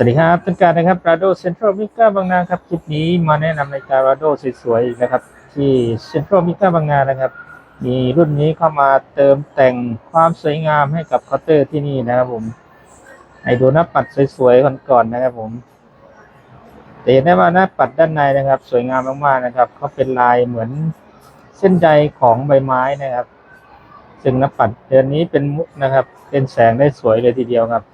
สวัสดีครับเป็นการนะครับ Rado Central m i c a บางนาครับ คลิปนี้มาแนะนำในการ Rado สวยๆนะครับ ที่ Central m i c a บางนานะครับ มีรุ่นนี้เข้ามาเติมแต่งความสวยงามให้กับเคาน์เตอร์ที่นี่นะครับผมให้ดูหน้าปัดสวยๆก่อนๆนะครับผมแต่เห็นได้ว่าหน้าปัดด้านในนะครับ สวยงามมากๆนะครับเขาเป็นลายเหมือนเส้นใยของใบไม้นะครับ ซึ่งหน้าปัดเดือนนี้เป็นมุกนะครับ เป็นแสงได้สวยเลยทีเดียวครับ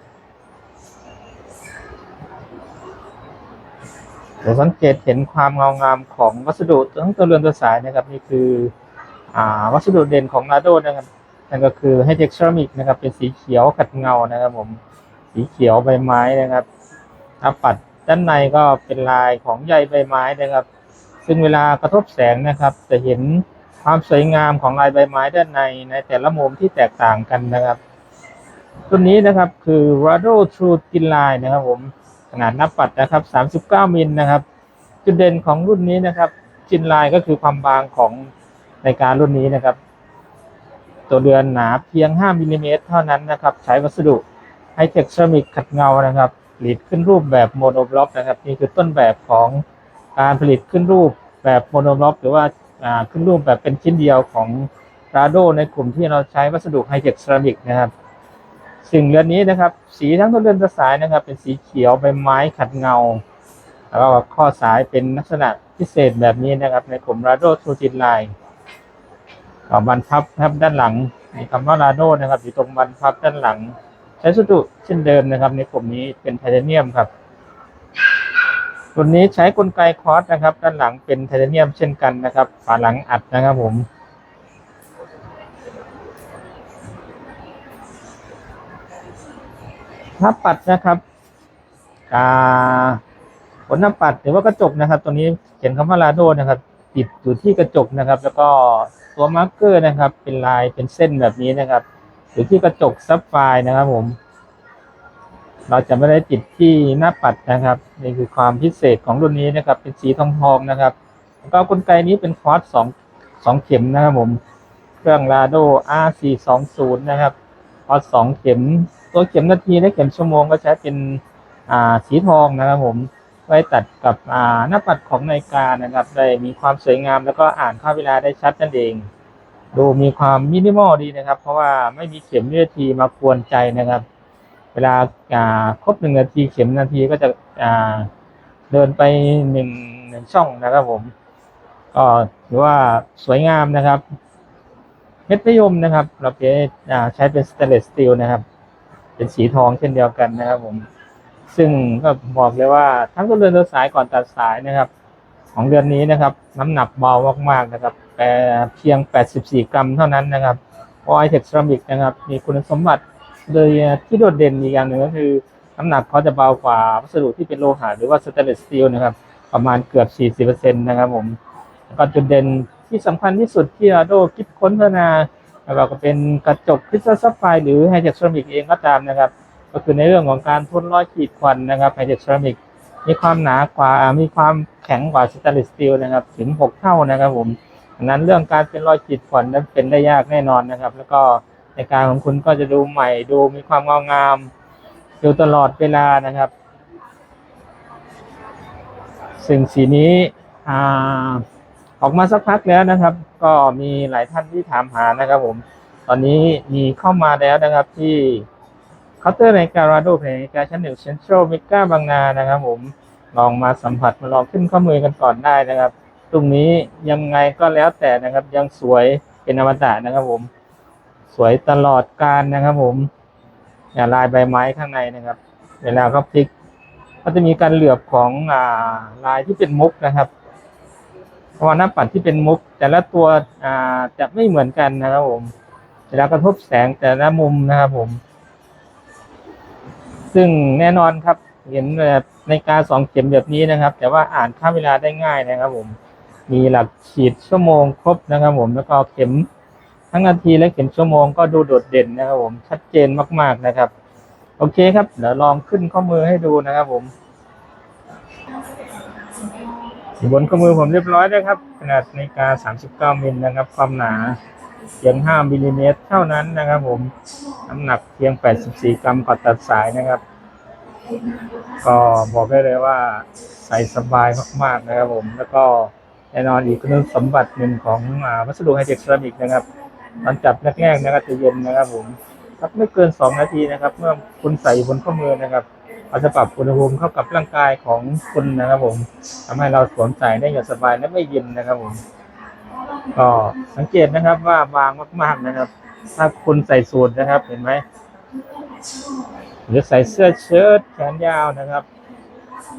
เดี๋ยวสังเกตเห็นความเงางามของวัสดุทั้งตัวเรือนตัวสายนะครับนี่คืออ่าวัสดุเด่นของนาโดนะครับนั่นก็คือให้เท็กซ์เซรามิกนะครับ เป็นสีเขียวขัดเงานะครับ ผมสีเขียวใบไม้นะครับถ้าปัดด้านในก็เป็นลายของใยใบไม้นะครับ ซึ่งเวลากระทบแสงนะครับ จะเห็นความสวยงามของลายใบไม้ด้านในในแต่ละมุมที่แตกต่างกันนะครับ ตัวนี้นะครับคือ Rado True Thin Line นะครับผม นาดหน้าปัดนะครับ 39 มิลนะครับ จุดเด่นของรุ่นนี้นะครับ จินไลน์ก็คือความบางของในการรุ่นนี้นะครับ ตัวเรือนหนาเพียง 5มิลลิเมตรเท่านั้นนะครับ ใช้วัสดุไฮเทคเซรามิกขัดเงานะครับผลิตขึ้นรูปแบบโมโนบล็อกนะครับ นี่คือต้นแบบของการผลิตขึ้นรูปแบบโมโนบล็อกหรือว่าอ่าขึ้นรูปแบบเป็นชิ้นเดียวของราโดในกลุ่มที่เราใช้วัสดุไฮเทคเซรามิกนะครับ สิ่งเรือนนี้นะครับ สีทั้งตัวเรือนตัวสายนะครับ เป็นสีเขียวใบไม้ขัดเงา แล้วก็ข้อสายเป็นลักษณะพิเศษแบบนี้นะครับ ในกลุ่มราโดทูจินไลน์ก็บันพับครับด้านหลังมีคำว่าราโดนะครับ อยู่ตรงบันพับด้านหลัง ใช้วัสดุเช่นเดิมนะครับ ในกลุ่มนี้เป็นไทเทเนียมครับรุ่นนี้ใช้กลไกคอร์สนะครับ ด้านหลังเป็นไทเทเนียมเช่นกันนะครับฝาหลังอัดนะครับผม หน้าปัดนะครับอ่าผลหน้าปัดหรือว่ากระจกนะครับ ตัวนี้เขียนคำว่าลาโดนะครับ ติดอยู่ที่กระจกนะครับ แล้วก็ตัวมาร์กเกอร์นะครับ เป็นลายเป็นเส้นแบบนี้นะครับ อยู่ที่กระจกซับไฟนะครับผม เราจะไม่ได้ติดที่หน้าปัดนะครับนี่คือความพิเศษของรุ่นนี้นะครับ เป็นสีทองทองนะครับ แล้วก็กลไกนี้เป็นคอร์สสองสองเข็มนะครับผม เครื่องลาโด R420 นะครับพอร์สสองเข็ม ตัวเข็มนาทีและเข็มชั่วโมงก็ใช้เป็นอ่าสีทองนะครับผมไว้ตัดกับอ่าหน้าปัดของนาฬิกานะครับได้มีความสวยงามแล้วก็อ่านค่าเวลาได้ชัดนั่นเอง ดูมีความมินิมอลดีนะครับ เพราะว่าไม่มีเข็มนาทีมากวนใจนะครับ เวลาอ่าครบหนึ่งนาทีเข็มนาทีก็จะอ่าเดินไปหนึ่งหนึ่งช่องนะครับผมก็ถือว่าสวยงามนะครับเม็ดมะยมนะครับ เราจะใช้เป็นสเตนเลสสตีลนะครับ เป็นสีทองเช่นเดียวกันนะครับ ผม ซึ่งก็บอกเลยว่าทั้งตัวเรือนตัวสายก่อนตัดสายนะครับ ของเรือนนี้นะครับ น้ำหนักเบามากๆนะครับแต่เพียง 84 กรัมเท่านั้นนะครับเพราะไอเทคเซรามิกนะครับ มีคุณสมบัติโดยที่โดดเด่นอีกอย่างหนึ่งก็คือ น้ำหนักเขาจะเบากว่าวัสดุที่เป็นโลหะหรือว่าสเตนเลสสตีลนะครับ ประมาณเกือบ 40%นะครับผมก็จุดเด่นที่สำคัญที่สุดที่อาโดคิดค้นพัฒนา แล้วก็เป็นกระจกคริสตัลซับไฟหรือไฮเทคเซรามิกเองก็ตามนะครับ ก็คือในเรื่องของการทนรอยขีดควันนะครับไฮเทคเซรามิกมีความหนากว่ามีความแข็งกว่าสแตนเลสสตีลนะครับถึง 6 เท่านะครับผมดังนั้นเรื่องการเป็นรอยขีดควันนั้นเป็นได้ยากแน่นอนนะครับ แล้วก็ในการของคุณก็จะดูใหม่ดูมีความเงางามอยู่ตลอดเวลานะครับซึ่งสีนี้อ่า ออกมาสักพักแล้วนะครับ ก็มีหลายท่านที่ถามหานะครับ ผม ตอนนี้มีเข้ามาแล้วนะครับที่เคาน์เตอร์ในการาโดเพลงการชั้นหนึ่งเซ็นทรัลเมกาบางนานะครับ ผมลองมาสัมผัสมาลองขึ้นข้อมือกันก่อนได้นะครับ ตรงนี้ยังไงก็แล้วแต่นะครับ ยังสวยเป็นอมตะนะครับผม สวยตลอดการนะครับผมอย่าลายใบไม้ข้างในนะครับ เวลาเขาพลิกก็จะมีการเหลือบของอ่าลายที่เป็นมุกนะครับ เพราะว่าหน้าปัดที่เป็นมุก แต่ละตัวจะไม่เหมือนกันนะครับผมเวลากระทบแสงแต่ละมุมนะครับผม ซึ่งแน่นอนครับ เห็นแบบในการสองเข็มแบบนี้นะครับ แต่ว่าอ่านค่าเวลาได้ง่ายนะครับผม มีหลักขีดชั่วโมงครบนะครับผมแล้วก็เข็มทั้งนาทีและเข็มชั่วโมงก็ดูโดดเด่นนะครับผมชัดเจนมาก ๆนะครับ โอเคครับเดี๋ยวลองขึ้นข้อมือให้ดูนะครับผม อยู่บนข้อมือผมเรียบร้อยแล้วครับ ขนาดนาฬิกา 39มิลนะครับ ความหนาเพียง 5มิลลิเมตรเท่านั้นนะครับ ผมน้ำหนักเพียง 84 กรัมก่อนตัดสายนะครับ ก็บอกได้เลยว่าใส่สบายมากๆนะครับ ผม แล้วก็แน่นอนอีกคุณสมบัติหนึ่งของวัสดุไฮเทคเซรามิกนะครับตอนจับแรกๆนะครับจะเย็นนะครับ ผมสักไม่เกินสองนาทีนะครับ เมื่อคุณใส่บนข้อมือนะครับ เราจะปรับอุณหภูมิเข้ากับร่างกายของคุณนะครับผมทำให้เราสวมใส่ได้อย่างสบายและไม่เย็นนะครับผมก็สังเกตนะครับว่าบางมากๆนะครับ ถ้าคุณใส่สูทนะครับ เห็นไหมหรือใส่เสื้อเชิ้ตแขนยาวนะครับ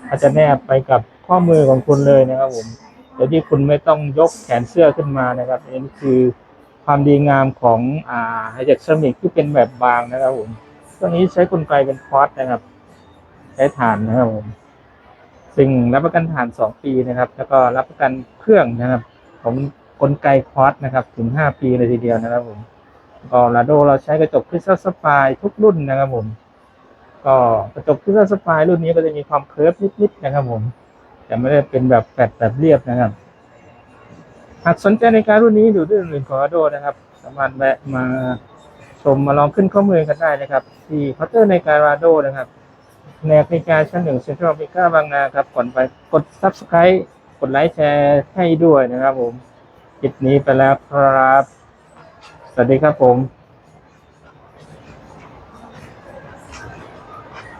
อาจจะแนบไปกับข้อมือของคุณเลยนะครับผมโดยที่คุณไม่ต้องยกแขนเสื้อขึ้นมานะครับอันนี้คือความดีงามของอ่าไฮเจ็กเซรามิกที่เป็นแบบบางนะครับผมตัวนี้ใช้กลไกเป็นคอร์สนะครับ ใช้ถ่านนะครับผมซึ่งรับประกันถ่านสองปีนะครับ แล้วก็รับประกันเครื่องนะครับ ของกลไกคอร์สนะครับ ถึงห้าปีเลยทีเดียวนะครับผมก็ลาโดเราใช้กระจกคริสตัลสปายทุกรุ่นนะครับผม ก็กระจกคริสตัลสปายรุ่นนี้ก็จะมีความเคิร์ฟนิดๆนะครับผมแต่ไม่ได้เป็นแบบแฟลตแบบเรียบนะครับ หากสนใจในการรุ่นนี้หรือรุ่นอื่นของลาโดนะครับ สามารถแวะมาชมมาลองขึ้นข้อมือกันได้นะครับ ที่เคาน์เตอร์ในการลาโดนะครับ ในอาคารชั้นหนึ่งเซ็นทรัลเมกาบางนาครับก่อนไปกด subscribe กดไลค์แชร์ให้ด้วยนะครับผมคลิปนี้ไปแล้วครับ สวัสดีครับผม